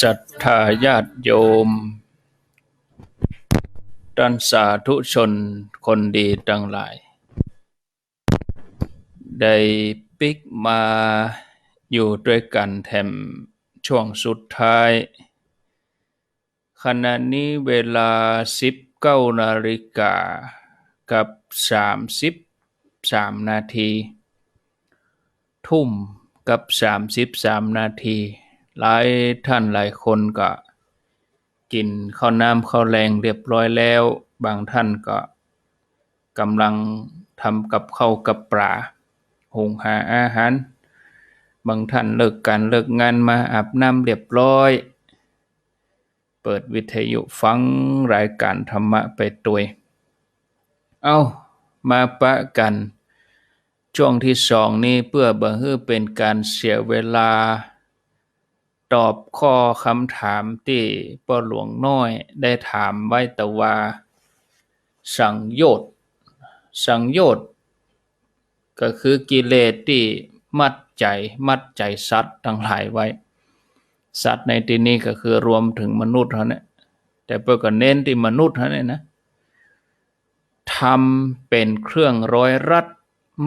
ศรัทธาญาติโยมท่านสาธุชนคนดีทั้งหลาย ได้ปิกมาอยู่ด้วยกันแถมช่วงสุดท้าย ขณะนี้เวลา 19นาฬิกากับ 33 นาที ทุ่มกับ 33 นาที หลายท่านหลายคนก็กินข้าวน้ำข้าวแรงเรียบร้อยแล้ว บางท่านก็กำลังทำกับข้าวกับปลาหุงหาอาหาร บางท่านเลิกการเลิกงานมาอาบน้ำเรียบร้อย เปิดวิทยุฟังรายการธรรมะไปตัวยเอามาปะกัน ช่วงที่สองนี้เพื่อบ่ให้เป็นการเสียเวลา ตอบข้อคำถามที่พ่อหลวงน้อยได้ถามไว้แต่ว่า สังโยชน์สังโยชน์ก็คือกิเลสที่มัดใจมัดใจสัตว์ทั้งหลายไว้ สัตว์ในที่นี้ก็คือรวมถึงมนุษย์เท่านั้นแต่เพื่อก็เน้นที่มนุษย์เท่านั้นนะทำเป็นเครื่องร้อยรัด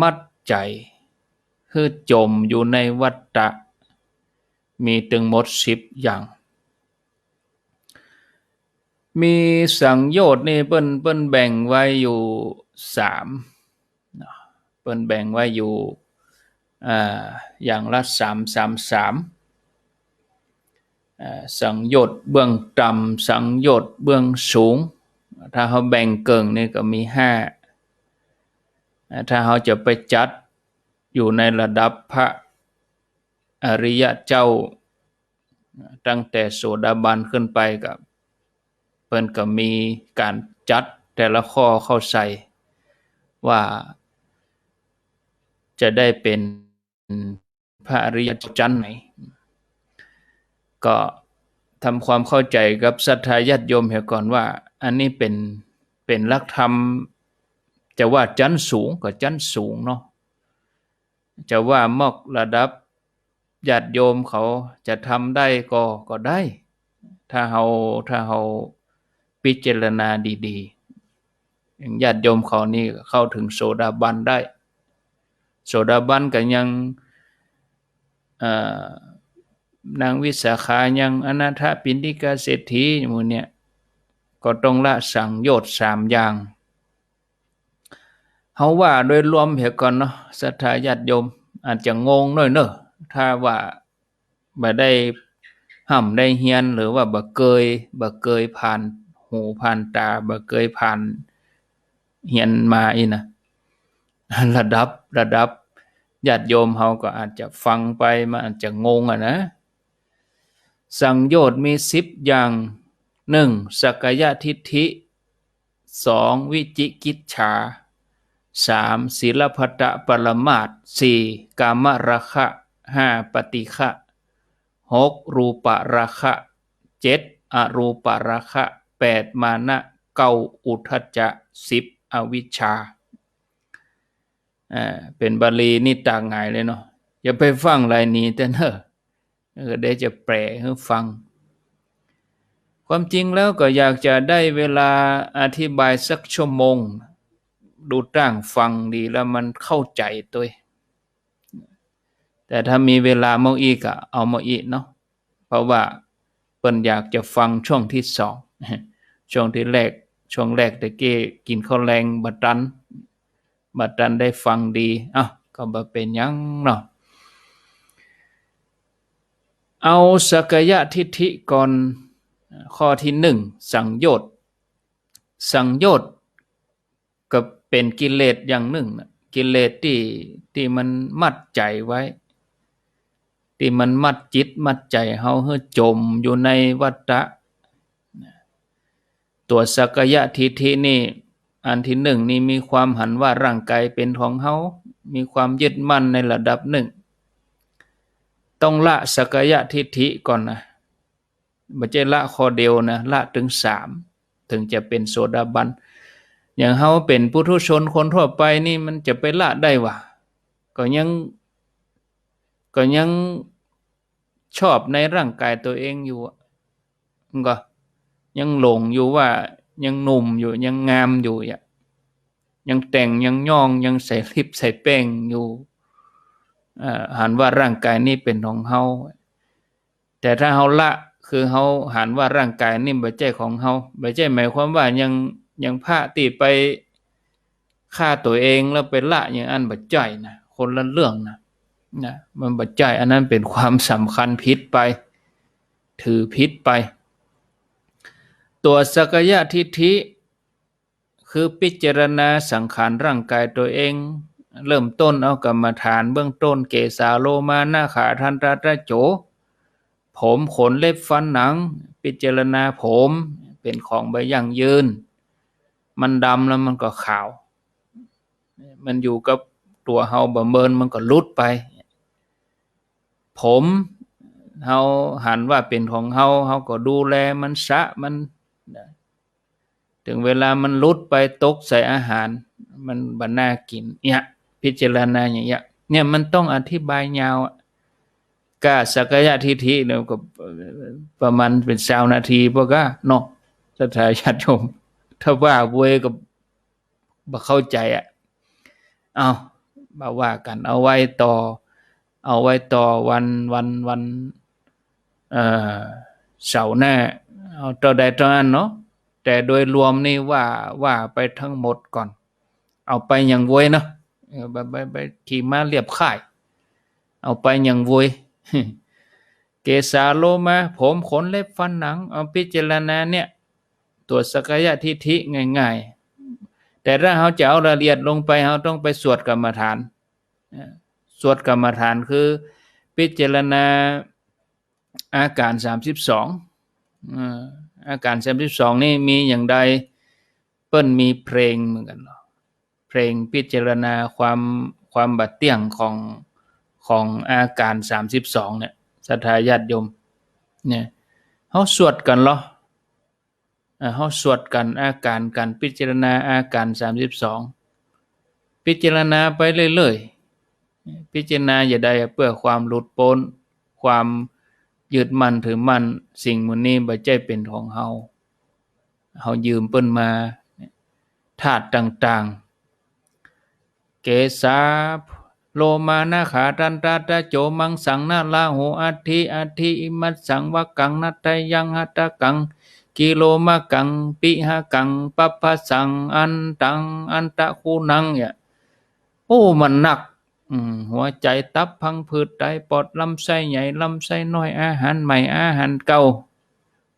มัดใจคือจมอยู่ในวัฏฏะ มีถึงหมดสิบอย่าง มีสังโยชน์นี่เปิ้นเปิ้นแบ่งไว้อยู่สามเปิ้นแบ่งไว้อยู่อ่าอย่างละสามสามสามสังโยชน์เบื้องต่ำสังโยชน์เบื้องสูง ถ้าเขาแบ่งเกิงนี่ก็มีห้าถ้าเขาจะไปจัดอยู่ในระดับพระ อริยะเจ้าตั้งแต่โสดาบันขึ้นไปกับเพิ่นก็มีการจัดแต่ละข้อเข้าใส่ว่าจะได้เป็นพระอริยเจ้าจันไหน ก็ทำความเข้าใจกับศรัทธาญาติโยมเหียก่อนว่า อันนี้เป็นเป็นลักธรรม จะว่าจันสูงก็จันสูงเนาะจะว่ามอกระดับ ญาติโยมเขาจะทำได้ก็ก็ได้ ถ้าเราถ้าเราพิจารณาดีๆอย่างญาติโยมเขานี่เข้าถึงโสดาบันได้ โสดาบันก็ยังนางวิสาขายังอนาถปินิกาเศรษฐีมูเนี่ยก็ต้องละสังโยชน์สามอย่างเขาว่าโดยรวมเหตุก่อนเนาะศรัทธาญาติโยมอาจจะงงหน่อยเนอะ ถ้าว่าบ่ได้ห่ำได้เฮียนหรือว่าบ่เคยบ่เคยผ่านหูผ่านตาบ่เคยผ่านเฮียนมาอีนะระดับระดับญาติโยมเฮาก็อาจจะฟังไปมันอาจจะงงอะนะ สังโยชน์มีสิบอย่างหนึ่งสักยะทิฏฐิสองวิจิกิจฉาสามศีลพัตะปรมาตสี่กามราคะ ห้าปฏิฆะหกรูปราคะเจ็ดอรูปราคะแปดมานะเก้าอุทจจะสิบอวิชชาอ่าเป็นบาลีนี่ต่างไงเลยเนาะอย่าไปฟังลายนี้แต่เนอะเดี๋ยวจะแปลให้ฟัง ความจริงแล้วก็อยากจะได้เวลาอธิบายสักชั่วโมง ดูตั้งฟังดีแล้วมันเข้าใจตัวเอง แต่ถ้ามีเวลาเมื่ออีกอะเอามาอีกเนาะเพราะว่าเปิ้นอยากจะฟังช่วงที่สองช่วงที่แรกช่วงแรกตะเก้กินข้าวแรงบัดตันบัดตันได้ฟังดีอะก็บ่เป็นยังเนาะเอาสักยะทิฏฐิก่อนข้อที่หนึ่งสังโยชน์สังโยชน์ก็เป็นกิเลสอย่างหนึ่งกิเลสที่ที่มันมัดใจไว้ ที่มันมัดจิตมัดใจเฮาเฮ้จมอยู่ในวัฏฏะตัวสักยะทิฏฐินี่ อันที่หนึ่งนี่มีความหันว่าร่างกายเป็นของเฮามีความยึดมั่นในระดับหนึ่ง ต้องละสักยะทิฏฐิก่อนนะไม่ใช่ละข้อเดียวนะละถึงสามถึงจะเป็นโสดาบัน อย่างเฮาเป็นผู้ทุชนคนทั่วไปนี่มันจะไปละได้วะก็ยัง ก็ยังชอบในร่างกายตัวเองอยู่มันก็ยังหลงอยู่ว่ายังหนุ่มอยู่ยังงามอยู่อะยังแต่งยังย่องยังใส่ลิปใส่แป้งอยู่อ่าหันว่าร่างกายนี้เป็นของเฮาแต่ถ้าเฮาละคือเฮาหันว่าร่างกายนี่บ่ใช่ของเฮาบ่ใช่หมายความว่ายังยังพระติไปฆ่าตัวเองแล้วไปละอย่างอันบ่ใจนะคนละเรื่องนะ นะมันบ่ใจอันนั้นเป็นความสำคัญผิดไป ถือผิดไป ตัวสักยะทิฏฐิคือพิจารณาสังขารร่างกายตัวเอง เริ่มต้นเอากรรมฐานเบื้องต้นเกสาโลมาหน้าขาทันตระโจ ผมขนเล็บฟันหนัง พิจารณาผมเป็นของใบยั่งยืน มันดำแล้วมันก็ขาว มันอยู่กับตัวเฮาบ่เมินมันก็ลุดไป ผมเฮาหันว่าเป็นของเฮาเฮาก็ดูแลมันสะมัน ถึงเวลามันลุดไปตกใส่อาหาร มันบัน่ากินเนี่ยพิจารณาอย่างเงี้ยเนี่ยมันต้องอธิบายยาวกาสักยะทิฏฐิเนี่ยก็ประมาณเป็นสาวนาทีพวกก็เนาะสถาญาติโยมถ้าว่าเวยก็บ่เข้าใจอะ เอามาว่ากันเอาไว้ต่อ เอาไว้ต่อวันวันวันเอ่อเสาร์หน้าเอาต่อใดต่ออันเนาะแต่โดยรวมนี่ว่าว่าไปทั้งหมดก่อน เอาไปอย่างเวยเนาะไปไปไปขี่ม้าเรียบค่าย เอาไปอย่างเวยเกสาโลมาผมขนเล็บฟันหนัง เอาพิจารณาเนี่ยตัวจสกยะทิฐิง่ายๆ แต่ถ้าเราจะเอารายละเอียดลงไปเราต้องไปสวดกรรมฐานเอ่อ สวดกรรมฐานคือ พิจารณาอาการสามสิบสองอาการสามสิบสองนี่มีอย่างใดเปิ้นมีเพลงเหมือนกันเนาะเพลงพิจารณาความความบัดเตี้ยงของของอาการสามสิบสองเนี่ยศรัทธาญาติโยมเนี่ยเขาสวดกันเหรอเขาสวดกันอาการการพิจารณาอาการสามสิบสองพิจารณาไปเรื่อยๆ พิจารณาอย่าได้เพื่อความหลุดพ้น ความยึดมั่นถือมั่นสิ่งมันนี้บ่ใจเป็นของเฮาเฮายืมเปิ้นมาธาตุต่างๆ เกสาโลมานาขาตันตาตะโจมังสังนาลาโหอัตถิอัตถิอิมัสสังวกังนัตยังหัตกัง กิโลมะกังปิหะกังปัปปะสังอันตังอันตะคูนังเนี่ยโอ้มันหนัก อืมหัวใจตับพังผืดไตปอดลำไส้ใหญ่ลำไส้น้อยอาหารใหม่อาหารเก่า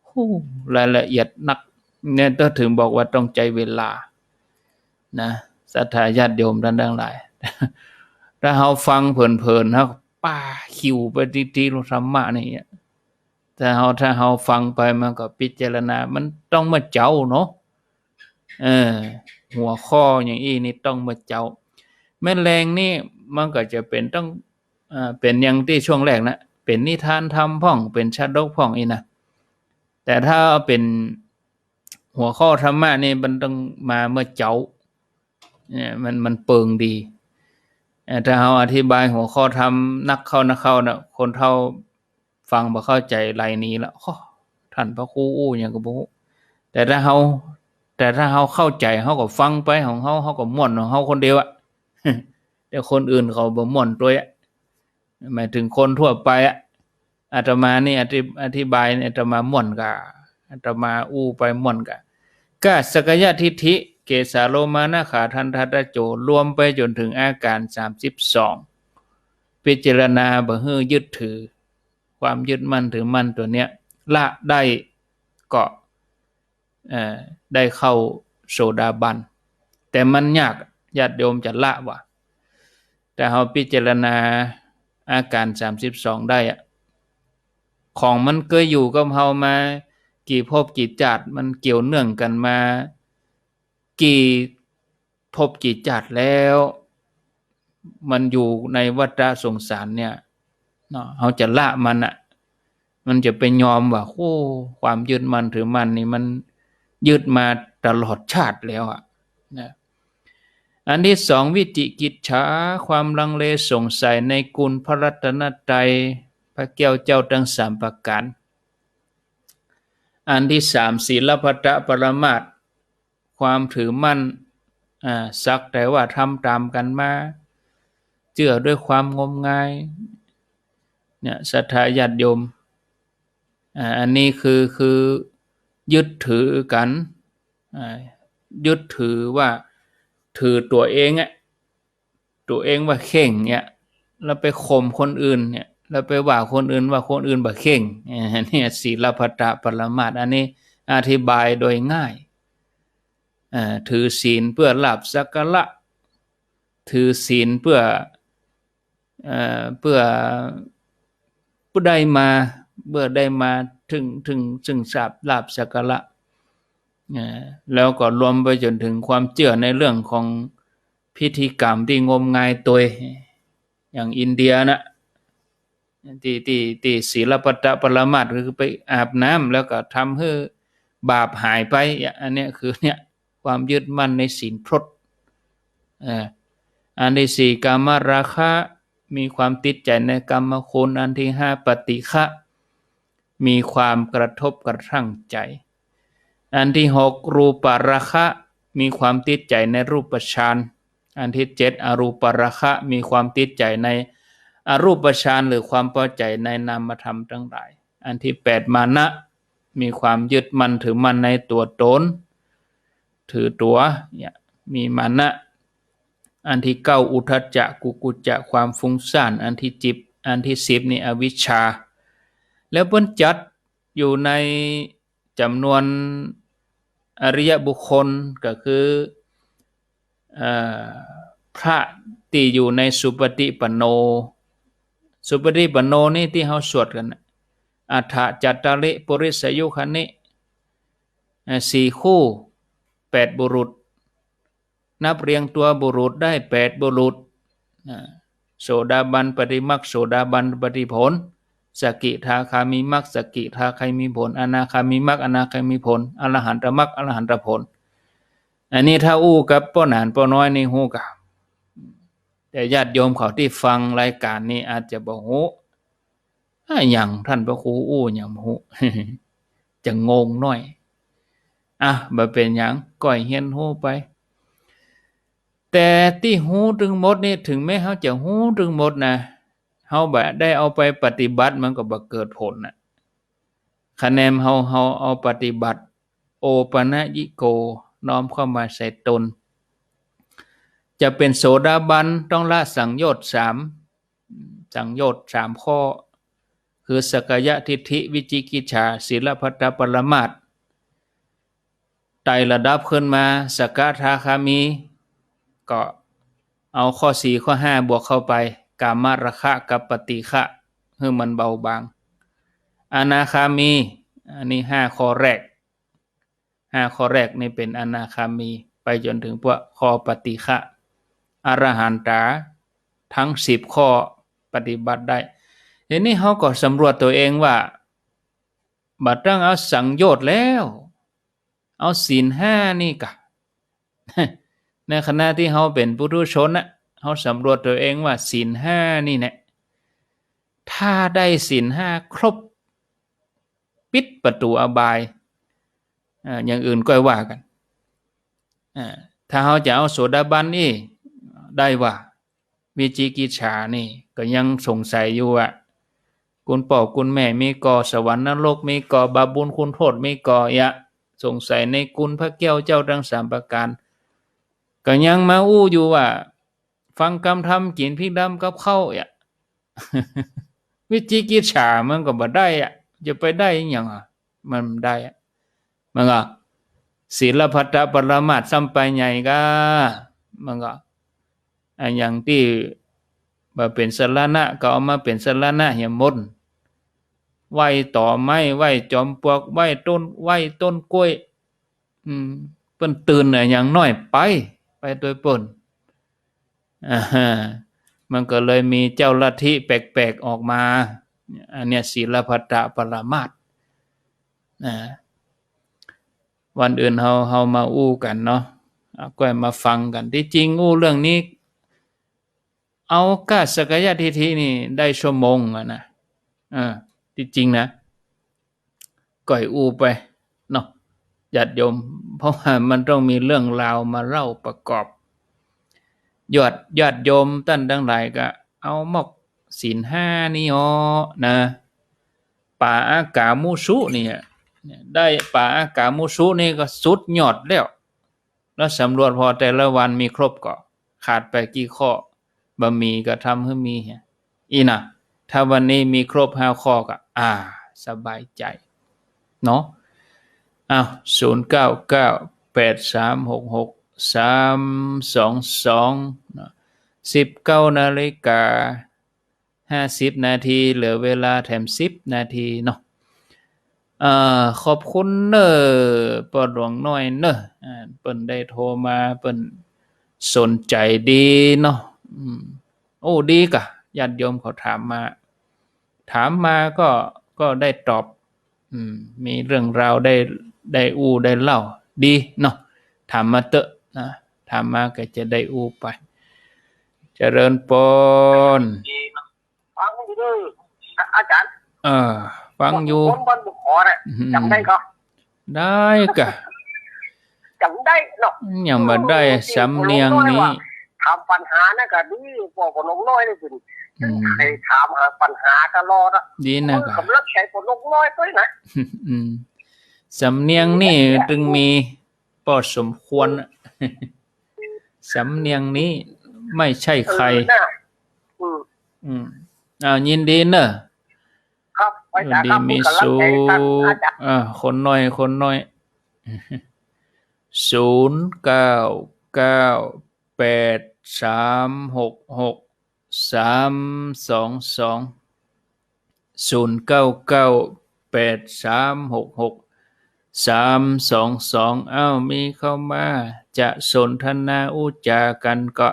โอ้รายละเอียดหนักเนี่ยต้องถึงบอกว่าต้องใจเวลา นะศรัทธาญาติโยมท่านทั้งหลาย ถ้าเราฟังเพลินๆนะป้าคิวไปทีๆธรรมะนี่ถ้าเฮาถ้าเฮาฟังไปมันก็พิจารณา มันต้องมาเจ้าเนาะเออ หัวข้ออย่างอี้นี่ต้องมาเจ้า แม่แรงนี่ มันก็จะเป็นต้องอ่าเป็นอย่างที่ช่วงแรกนะเป็นนิทานธรรมพ่องเป็นชาดกพ่องอีนะแต่ถ้าเป็นหัวข้อธรรมะนี่มันต้องมาเมื่อเจ้าเนี่ยมันมันเปิงดีเอ่อถ้าเราอธิบายหัวข้อธรรมนักเข้านักเข้านะคนเท่าฟังบ่เข้าใจไรนี้แล้วโอ้ท่านพระครูอู้หยังก็บ่ฮู้แต่ถ้าเฮาแต่ถ้าเฮาเข้าใจเฮาก็ฟังไปของเฮาเฮาก็ม่วนของเฮาคนเดียวอะ แต่คนอื่นเขาบ่ม่วนตัวอะหมายถึงคนทั่วไปอะอาตมานี่อธิอธิบายนี่อาตมาม่วนกะอาตมาอู้ไปม่วนกะก็สกยะทิฏฐิเกสาโลมานาขาทันทัตโจรวมไปจนถึงอาการ32พิจารณาบ่ฮือยึดถือ ความยึดมั่นถือมั่นตัวเนี้ยละได้ก็เอ่อได้เข้าโสดาบัน แต่มันยากญาติโยมจะละว่ะ แต่เราพิจารณาอาการ 32 ได้อะของมันเคยอยู่กับเรามา กี่ภพกี่ชาติมันเกี่ยวเนื่องกันมา กี่ภพกี่ชาติแล้ว มันอยู่ในวัฏสงสารเนี่ยเนาะเขาจะละมันอะมันจะไปยอมว่าโอ้ความยึดมันถือมันนี่มันยึดมาตลอดชาติแล้วอะนะ อันที่สองวิจิกิจฉาความลังเลสงสัยในกุลพระรัตนตรัยพระแก้วเจ้าทั้งสามประการอันที่สามศีลพัตตปรมาตความถือมั่นสักแต่ว่าทำตามกันมาเชื่อด้วยความงมงายเนี่ยศรัทธาญาติโยมอ่าอันนี้คือคือยึดถือกันยึดถือว่า ถือตัวเองอะตัวเองว่าเข่งเนี่ยแล้วไปข่มคนอื่นเนี่ยแล้วไปว่าคนอื่นว่าคนอื่นบ่เข่งอันนี้ศีลพัตตปรมาตถ์อันนี้อธิบายโดยง่ายอ่าถือศีลเพื่อหลาบสักการะถือศีลเพื่อเอ่อเพื่อผู้ได้มาเมื่อได้มาถึงถึงซึ่งทราบลาบสักการะ แล้วก็รวมไปจนถึงความเชื่อในเรื่องของพิธีกรรมที่งมงายตัวอย่างอินเดียนะที่ที่ที่ศีลปัตตปรมาตคือไปอาบน้ำแล้วก็ทำให้บาปหายไปอันนี้คือเนี่ยความยึดมั่นในศีลพรตอันที่สี่กามราคะมีความติดใจในกรรมคุณอันที่ห้าปฏิฆะมีความกระทบกระทั่งใจ อันที่หกรูปราคะมีความติดใจในรูปฌานอันที่เจ็ดอรูปราคะมีความติดใจในอรูปฌานหรือความพอใจในนามธรรมทั้งหลาย อันที่แปดมานะมีความยึดมั่นถือมั่นในตัวตนถือตัวเนี่ยมีมานะอันที่เก้าอุทจจะกุกุจจะความฟุ้งซ่านอันที่จิบอันที่สิบนี่อวิชชา แล้วเพิ่นจัดอยู่ในจำนวน อริยบุคคลก็คืออพระที่อยู่ในสุปฏิปันโน สุปฏิปันโนนี่ที่เฮาสวดกันอัฏฐจัตตาริปุริสยุคนิสี่คู่แปดบุรุษ นับเรียงตัวบุรุษได้แปดบุรุษโสดาบันปฏิมักโสดาบันปฏิผล สกิทาคามีมักสกิทาคามีผล อนาคามีมักอนาคามีผลอรหันตมักอรหันตผล อันนี้ถ้าอู้กับป้อหนานป้อน้อยนี่หูกับแต่ญาติโยมเขาที่ฟังรายการนี้อาจจะบอกฮู้อย่างท่านพระครูอู้อย่างฮู้จะงงหน่อย อะบ่เป็นหยังก้อยเฮียนฮู้ไป แต่ที่ฮู้ถึงหมดนี่ถึงแม้เขาจะฮู้ถึงหมดนะ เฮาบ่ได้เอาไปปฏิบัติมันก็บ่เกิดผลน่ะคะแนนเฮาเฮาเอาปฏิบัติ โอปะนะยิโกน้อมเข้ามาใส่ตน จะเป็นโสดาบันต้องละสังโยชน์สามสังโยชน์สามข้อ คือสกยะทิฏฐิวิจิกิจฉาศีลพัตปรมาตไต่ระดับขึ้นมาสกทาคามี ก็เอาข้อสี่ข้อห้าบวกเข้าไป กามราคะกับปฏิฆะให้มันเบาบาง อนาคามี อันนี้ห้าข้อแรกห้าข้อแรกนี่เป็นอนาคามี ไปจนถึงพวกข้อปฏิฆะอรหันตาทั้งสิบข้อปฏิบัติได้ทีนี้เขาก็สำรวจตัวเองว่า บัดตั้งเอาสังโยชน์แล้ว เอาศีลห้านี่กะในขณะที่เขาเป็นปุถุชนนะ เขาสำรวจตัวเองว่าศีลห้านี่เนี่ยถ้าได้ศีลห้าครบ ปิดประตูอบายอย่างอื่นก็ว่ากันถ้าเขาจะเอาโสดาบันนี่ได้ว่าวิจิกิจฉานี่ ก็ยังสงสัยอยู่ว่าคุณพ่อคุณแม่มีก่อสวรรค์นรกมีก่อบาปบุญคุณโทษมีก่อยะ สงสัยในคุณพระแก้วเจ้าทั้งสามประการ ก็ยังมาอู้อยู่ว่า ฟังกรรมทำกินพริกดำกับข้าวอะวิจิกิจฉามันก็บ่ได้อะจะไปได้อย่างอะมันได้อะมันก็ศีลพัตตปรมาตถ์ซ้ำไปใหญ่ก็มันก็อันอย่างที่มาเป็นสรณะก็เอามาเป็นสรณะเหี่ยมนไหวต่อไม้ไหวจอมปลวกไหวต้นไหวต้นกล้วย อืมเปิ้นตื่นน่ะอย่างน้อยไป ไปโดยเปิ้น มันก็เลยมีเจ้าลัทธิแปลกๆออกมา อันเนี้ยศีลพัตตปรมาตนะวันอื่นเฮาเฮามาอู้กันเนาะก็มาฟังกันที่จริงอู้เรื่องนี้ เอากาสกยทิฏฐินี่ได้ชั่วโมงอะนะเออที่จริงนะก่อยอูไปเนาะญาติโยม เพราะว่ามันต้องมีเรื่องราวมาเล่าประกอบ ยอดญาติโยมท่านทั้งหลายก็ เอาหมอกศีลห้านี่อ๋อนะป่าอากามูสุเนี่ยได้ป่าอากามูสุนี่ก็สุดยอดแล้ว แล้วสำรวจพอแต่ละวันมีครบก็ขาดไปกี่ข้อบะหมี่ก็ทำให้มีเนี่ยอีน่ะถ้าวันนี้มีครบห้าข้อก็อ่า สบายใจ เนาะอ้าวศูนย์เก้าเก้าแปดสามหกหก สามสองสองสิบเก้านาฬิกาห้าสิบนาที เหลือเวลาแถมสิบนาทีเนาะอ่าขอบคุณเนอะปอดหลวงน้อยเนอะเปิ้นได้โทรมาเปิ้นสนใจดีเนาะโอ้ดีกะญาติโยมเขาถามมา ถามมาก็ก็ได้ตอบอมมีเรื่องราวได้ได้อู้ได้เล่า ดีเนาะถามมาเตอะ นะถามมาก็จะได้อู้ไป เจริญปนฟังอยู่ด้วยอะอาจารย์เออ ฟังอยู่คนบนบุกขอเนี่ยอืมจำได้ก็ได้กะจำได้เนาะยังมาได้สำเนียงนี้ถามปัญหานะก็ดีพวกคนลงน้อยนี่สิอืมใครถามหาปัญหาตลอดอะดีนะกะกำลังใช้คนลงน้อยด้วยนะอืมสำเนียงนี่จึงมีพอสมควร สำเนียงนี้ไม่ใช่ใครเออน่ะอืมอืมอ้าวยินดีเนอะครับไว้ยินจ้าดีครับมีกำลังสุใจท่านขอาจารย์อ่าคนน้อยคนน้อยศูนย์เก้าเก้าแปดสามหกหกสามสองสองศูนย์เก้าเก้าแปดสามหกหกสามสองสองเอ้ามีเข้ามา จะสนทนาอุจากันก็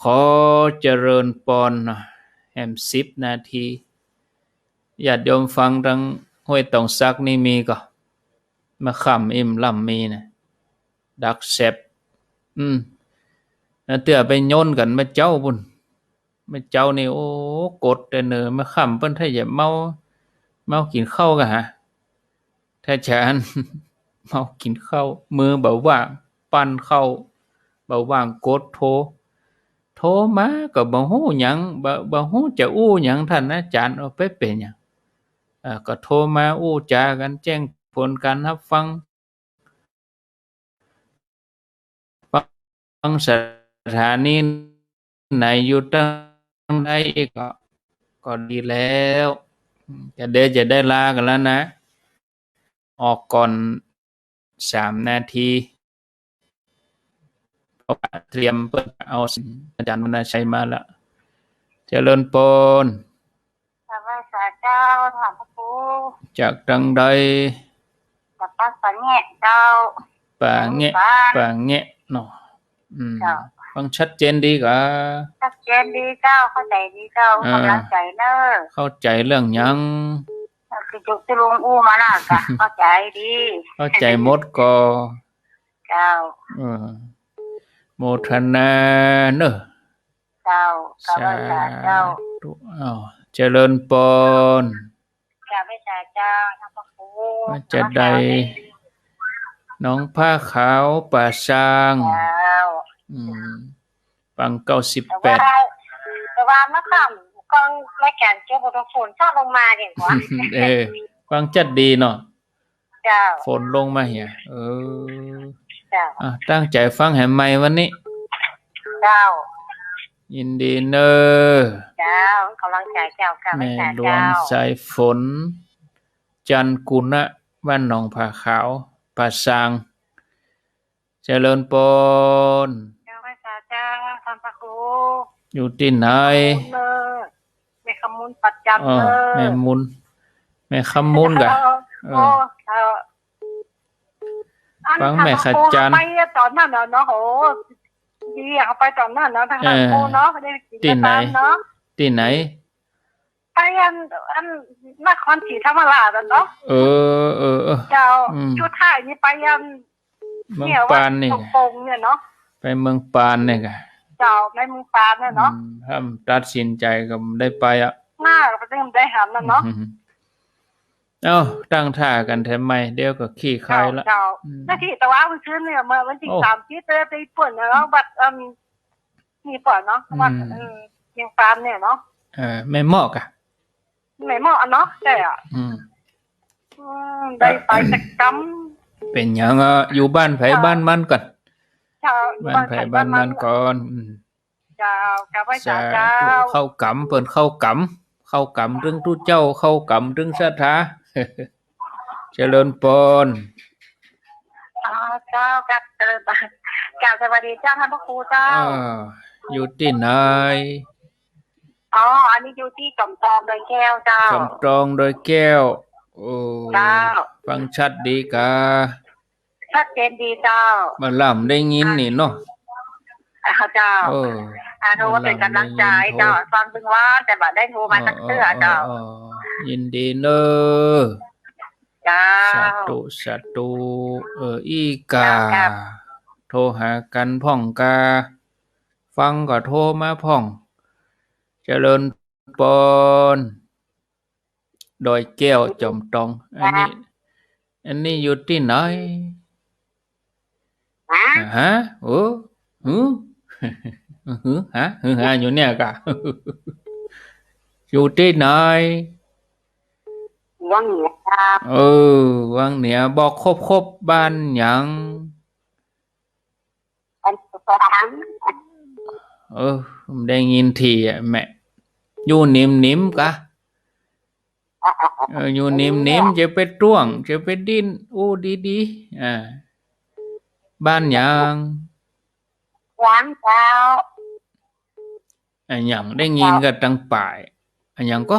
ขอเจริญปอนหน่อยแฮมสิบนาทีญาติโยมฟังทั้งห้วยตองซักนี่มีก็มาขำอิ่มล่ำมีนะดักแซบอืมแล้วเตือไปโยนกันมาเจ้าบุญมาเจ้านี่โอ้กดแต่เนอมาขำเปิ้นถ้าอย่าเมาเมากินข้าวกันฮะถ้าฉันเมากินข้าวมือเบาว่าง ปั้นข้าบาว่างกดโทรโทรมาก็บ่ฮู้หยังบ่บ่ฮู้จะอู้หยังท่านอาจารย์เอาไปเป็นหยังอ่อก็โทรมาอู้จากันแจ้งผลการรับฟังฟังสถานีไหนอยู่ตั้งใดก็ก็ดีแล้วจะเดี๋ยวจะได้ลากันแล้วนะ ออกก่อนสามนาที เพราะว่าเตรียมเปิดเอาอาจารย์วรรณชัยมาแล้วเจริญปนสวัสดีเจ้าถามพระครูจากดังใดกับป้าสันแงะเจ้าป่าแงะบ้านป่าแงะเนาะอืมเจ้าฟังชัดเจนดีกว่าชัดเจนดีเจ้าเข้าใจดีเจ้าอ่ากำลังใจเนอะเข้าใจเรื่องหยังคือจุกที่ลุงอู้มาน่ะกะเข้าใจดี เข้าใจหมดก็เจ้าเออโมทนาเนอะเจ้ากับว่าสาเจ้าธุอ้าวเจริญปนกับว่าสาเจ้าทางพระครูว่าจะได้น้องผ้าขาวป่าซางเจ้าอืมปังเก้าสิบแต่แปว่าดแต่ว่าเมื่อค่ำกองรายการเจ้าบทฝนชอบลงมาเห็นกว่าเออฟังจัดดีเนาะเจ้าฝนลงมาเหียเออ เจ้าอะตั้งใจฟังแหมใหม่วันนี้ เจ้า ยินดีเนอเจ้ากำลังใจเจ้ากับว่าแม่สาหลวงเจ้าสายฝน จันกุณะบ้านหนองผาขาวป่าซางเจริญปนเจ้าว่าสาเจ้าทางพระครูอยู่ที่ไหนเนอะแม่ขมุนประจำเอเนออะแม่มุนแม่คำมุนกะเอโอ้อเอออัน ฟังแม่ขจันไปตอนนั้นน่ะเนาะโหดีอะเขาไปตอนนั้นเนาะทางนั้นเออโคเนาะไม่ได้กินที่ไหนตามเนาะที่ไหนไปอันอันนครศรีธรรมราชอะเนาะเออเออเออเจ้าอืมชุดท้ายนี่ไปอันเมืองเนี่ยปาวัดนนี่ตรงปงเนี่ยเนาะไปเมืองปานเนี่ยกะเจ้าในเมืองปานเนี่ยเนาะอืมถ้าตัดสินใจก็ได้ไปอะหน้าก็เป็นได้หำนั่นเนาะอืม เอ้าตั้งท่ากันแทำไมเดี๋ยวก็ขี้ใครเจ้าละเจ้าอืมนาทีแต่ว่าวันชื่นเนี่ยเมื่อวันที่โอ้สามที่เตยไปญี่ปุ่นเนาะบัตรเอ่มมีเปิดเนาะบัตรอืมเออเชียงฟาร์มเนี่ยเนาะเออไม่เหมาะกะไหนเหมาะอะเนาะแต่อะอืมอืมได้ไปสักกเป็นหยังอะอยู่บ้านไผบ้านมันก่อนำเจ้าบ้านไผบ้านมันก่อนอืมเจ้ากับพระสาเจ้าเจ้าธุเข้ากำเปิ้นเข้ากำเข้ากำเรื่องทุเจ้าเข้ากำเรื่องศรัทธา เจริญปนอ่าเจ้ากับเจริญบานกล่าวสวัสดีเจ้าท่านพระครูเจ้าอ่าอยู่ที่ไหนอ๋อ อันนี้อยู่ที่จอมตอมโดยแก้วเจ้าคำตรองโดยแก้ว โอ้เจ้าฟังชัดดีกาชัดเจนดีเจ้ามาล่ำได้ยินนี่เนาะอ่าเจ้าโอ้อ่าโทรว่าเป็นกำลังใจเจ้าฟังถึงว่าแต่บัดได้โทรมาสักเตื้อเจ้าอ๋ออ๋ออ๋อ ยินดีเนอะเจ้าสาธุสาธุเอออีกาครับโทรหากันพ่องกา ฟังก็โทรมาพ่อง เจริญปนโดยแก้วจอมตอง อันนี้ อันนี้อยู่ที่ไหนฮะอ่าฮะโอ้หือหือฮะหือฮะอยู่เนี่ยกะอยู่ที่ไหน วังเหนือเจ้าเออ วังเหนือบอกครบครบบ้านหยังอันสุดท้ายเออผมได้ยินทีอะแม่อยู่นิ่มนิ่มๆกะเอออยู่นิ่มนิ่มๆจะไปต้วง จะไปดิ้นอู้ดีดีๆอ่าบ้านหยังหวานเจ้าอันหยังได้ยินกันตั้งป่ายอันหยังก็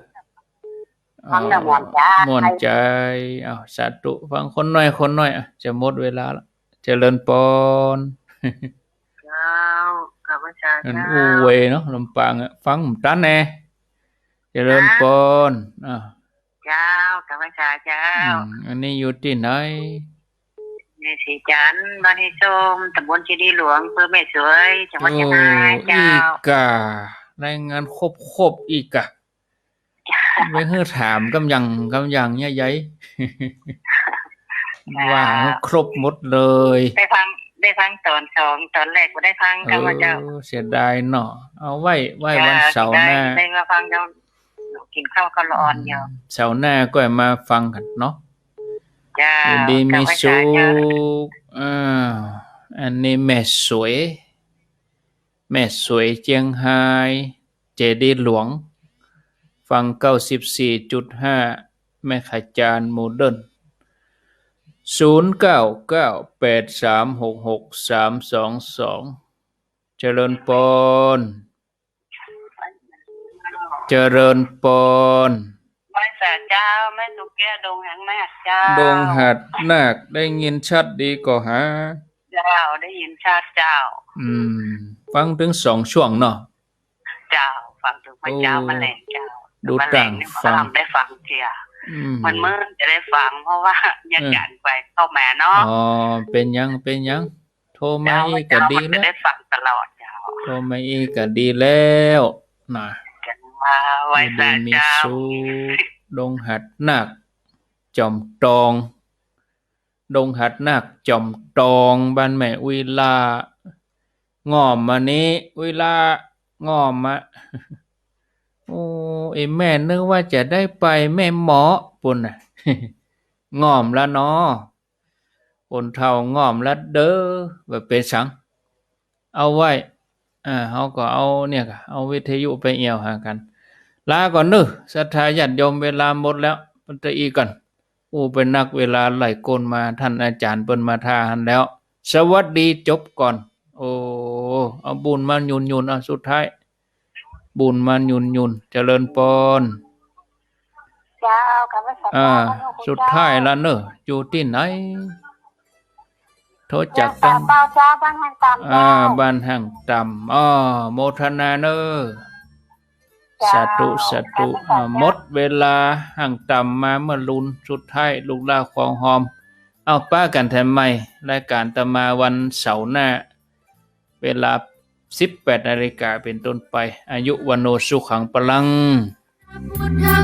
นกวางเด้อบ้านกวางเออชื่อแม่หยังอยู่ในลูนค่ะเจ้าแม่หยังก็ในลูนเจ้าอ๋อแม่ลูนแม่ลูนนะแม่ลูนมาก่อนเปิ่นน่ะแม่ลูนยินดีเนอร์ฟังแล้วม่วนใจม่วนใจอ้าวสาธุฟังคนหน่อยคนหน่อยอะจะหมดเวลาละเจริญปอนเจ้ากับพระเจ้าอันเจ้าอูเวเนาะลำปางอะฟังผมตันแน่เจริญปอนอ่าเจ้ากับพระเจ้าเจ้าอืมอันนี้อยู่ที่ไหนในสีจันทร์บ้านที่ชมตำบลเจดีย์หลวงอำเภอแม่สวยจังหวัดเชียงรายเจ้าอีการายงานครบครบอีกอะ ไม่เฮือถามกำยังกำยังเนี่ยยัยว่าให้ครบหมดเลยได้ฟังได้ฟังตอนสองตอนแรกก็ได้ฟังเอกับพระเจ้าอเสียดายเนาะเอาไว้ไว้วันเสาร์หน้าได้ได้มาฟังเจ้ากินข้าวก็ร้อนอยู่เสาร์หน้าก็มาฟังกันเนาะเจ้ายินดีกัมีบพระสุเจ้าเจ้าขอ่าอันนี้แม่สวย แม่สวยเจียงไฮ้เจดีย์หลวง ฟังเก้าสิบสี่จุดห้าแม่ขจารย์โมเดิร์นศูนย์เก้าเก้าแปดสามหกหกสามสองสองเจริญปนเจริญปนบริษัทเจ้าแม่สุกแก้วดงหางนาคเจ้า ดงหัดนาคได้ยินชัดดีก็หาเจ้าได้ยินชาติเจ้า อืม ฟังถึงสองช่วงเนาะ เจ้า ฟังถึงพระเจ้าโอ้แมลงเจ้า ดูแมลต่างเนี่ยฟังทำได้ฟังเจียอืมมันเมื่อจะได้ฟังเพราะว่าอยากเออจานไปเข้าแม่เนาะอ๋อเป็นยังเป็นยัง โทรมาเจ้าอีกก็เจ้าดีมันจะแล้วได้ฟังตลอดเจ้าโทรมาอีกก็ดีแล้วนะกันว่าไว้ดีสามีเจ้าสุขดงหัดนาคจอมตอง ดงหัดนาคจอมตองบ้านแม่อุยลาง่อมมานี้อุยลาง่อมมา โอ้ไอแม่นึกว่าจะได้ไปแม่หมอปุ่นน่ะง่อมแล้วเนาะปุ่นเท่าง่อมแล้วเด้อแบบเป็นสัง เอาไว้ อ่าเขาก็เอาเนี่ยก็เอาวิทยุไปเอี่ยวหากัน ลาก่อนเน้อศรัทธาญาติโยมเวลาหมดแล้วปันตะอีก่อนอู้เป็นนักเวลาไหลโกนมาท่านอาจารย์เปิ้นมาทาหันแล้ว สวัสดีจบก่อน โอ้เอาบุญมายุนยุนๆเอาสุดท้าย บุญมันยุนยุนเจริญปอนเจ้าคำว่าสัตว์อ่าบ้นเฮคุณสุดท้ายแล้วเนอะอยู่ที่ไหนโทรจัเจ้ากตั้ตางมเป้าเจ้าบ้านทางตามอ่าเจ้าบ้านห่างต่ำอ้อโมทนาเนอสาธุสาธุอ่าหมดเวลาห่างต่ำมาเมื่อลุนสุดท้ายลูกลาของหอม เอาป้ากันแทนใหม่รายการตะมาวันเสาร์หน้า เวลา 18นาฬิกาเป็นต้นไป อายุวันโนสุขังปลังพุทธัง